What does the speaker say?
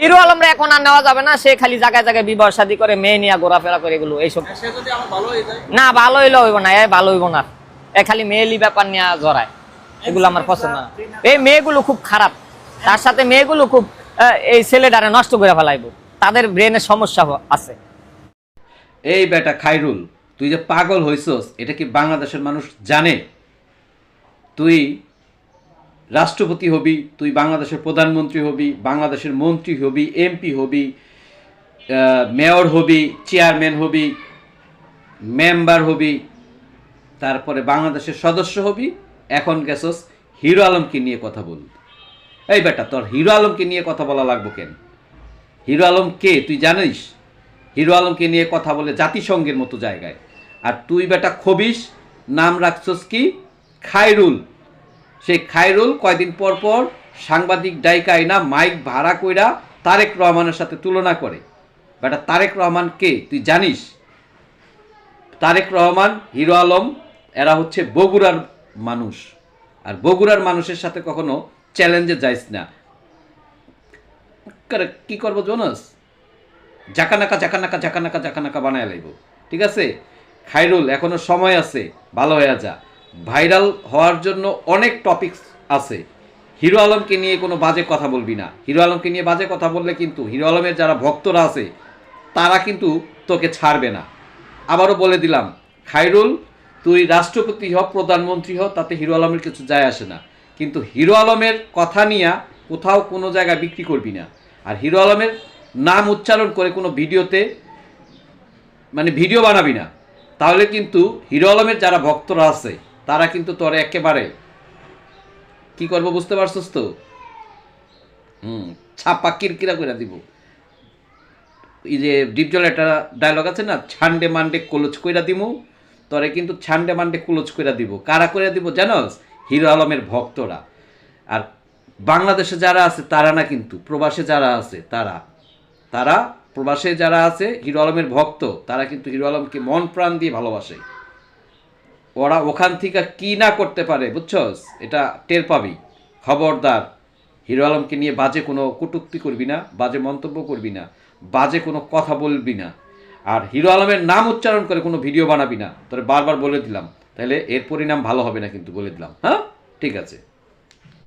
Hero আলমরা এখন আর নেওয়া যাবে না সে খালি জায়গায় জায়গায় বিবাহ শাদী করে মেয়ে নিয়ে ঘোরাফেরা করে এগুলো এইসব। সে যদি আমার ভালো যায়? না ভালো হইলে হইব না এ ভালো হইব না। এ খালি মেয়েলি ব্যাপার নিয়ে জড়ায়। এগুলো আমার পছন্দ না। এই মেয়েগুলো খুব খারাপ। তার সাথে মেয়েগুলো খুব এই ছেলেটারে নষ্ট করে ফেলাইব। তাদের ব্রেনের সমস্যা আছে। এই বেটা খাইরুল তুই যে পাগল হইছস এটা কি বাংলাদেশের মানুষ জানে? তুই রাষ্ট্রপতি হবি, তুই বাংলাদেশের প্রধানমন্ত্রী হবি, বাংলাদেশের মন্ত্রী হবি, এমপি হবি মেয়র হবি, চেয়ারম্যান হবি, মেম্বার হবি, তারপরে বাংলাদেশের সদস্য হবি, এখন গেছস হিরো আলমকে নিয়ে কথা বল। এই বেটা, তোর হিরো আলমকে নিয়ে কথা বলা লাগবো কেন? হিরো আলম কে, তুই জানিস? হিরো আলমকে নিয়ে কথা বলে জাতিসংঘের মতো জায়গায়। আর তুই বেটা খবিস নাম রাখছস কি? খায়রুল। সেই খায়রুল কয়দিন পর পর সাংবাদিক ডাইকাই না মাইক ভাড়া কইরা তারেক রহমানের সাথে তুলনা করে। বেটা, তারেক রহমান কে? তুই জানিস? তারেক রহমান হিরো আলম, এরা হচ্ছে বগুড়ার মানুষ। আর বগুড়ার মানুষের সাথে কখনো চ্যালেঞ্জে যাইস না। কি করব, জোনাস? জাকানাকা জাকানাকা জাকানাকা জাকানাকা বানায় লাইব। ঠিক আছে? খাইরুল এখনও সময় আছে। ভালো হয়ে যা। ভাইরাল হওয়ার জন্য অনেক টপিকস আছে। হিরো আলমকে নিয়ে কোনো বাজে কথা বলবি না। হিরো আলমকে নিয়ে বাজে কথা বললে কিন্তু, হিরো আলমের যারা ভক্তরা আছে, তারা কিন্তু তোকে ছাড়বে না। আবারও বলে দিলাম খাইরুল তুই রাষ্ট্রপতি হ, প্রধানমন্ত্রী হ, তাতে হিরো আলমের কিছু যায় আসে না। কিন্তু হিরো আলমের কথা নিয়ে কোথাও কোনো জায়গায় বিক্রি করবি না। আর হিরো আলমের নাম উচ্চারণ করে কোনো ভিডিওতে মানে ভিডিও বানাবি না। তাহলে কিন্তু হিরো আলমের যারা ভক্তরা আছে তারা কিন্তু তোর একেবারে কি করব বুঝতে পারছস তো? হুম, ছাপা কিরকিরা করে দিব। এই যে ডিপজল একটা ডায়লগ আছে না, ছান্ডে মান্ডে কলচ কইরা দিমু, তরে কিন্তু ছান্ডে মান্ডে কলচ কইরা দিব। কারা কইরা দিব জানোস? হিরো আলমের ভক্তরা। আর বাংলাদেশে যারা আছে, তারা না কিন্তু, প্রবাসে যারা আছে, তারা। তারা প্রবাসে যারা আছে, হিরো আলমের ভক্ত, তারা কিন্তু হিরো আলমকে মন প্রাণ দিয়ে ভালোবাসে। ওরা ওখান থেকে কি না করতে পারে, বুঝছস? এটা টের পাবি। খবরদার। হিরো আলমকে নিয়ে বাজে কোনো কটুক্তি করবি না, বাজে মন্তব্য করবি না, বাজে কোনো কথা বলবি না। আর হিরো আলমের নাম উচ্চারণ করে কোনো ভিডিও বানাবি না। তোরে বারবার বলে দিলাম। তাহলে এর পরিণাম ভালো হবে না কিন্তু বলে দিলাম। হ্যাঁ? ঠিক আছে।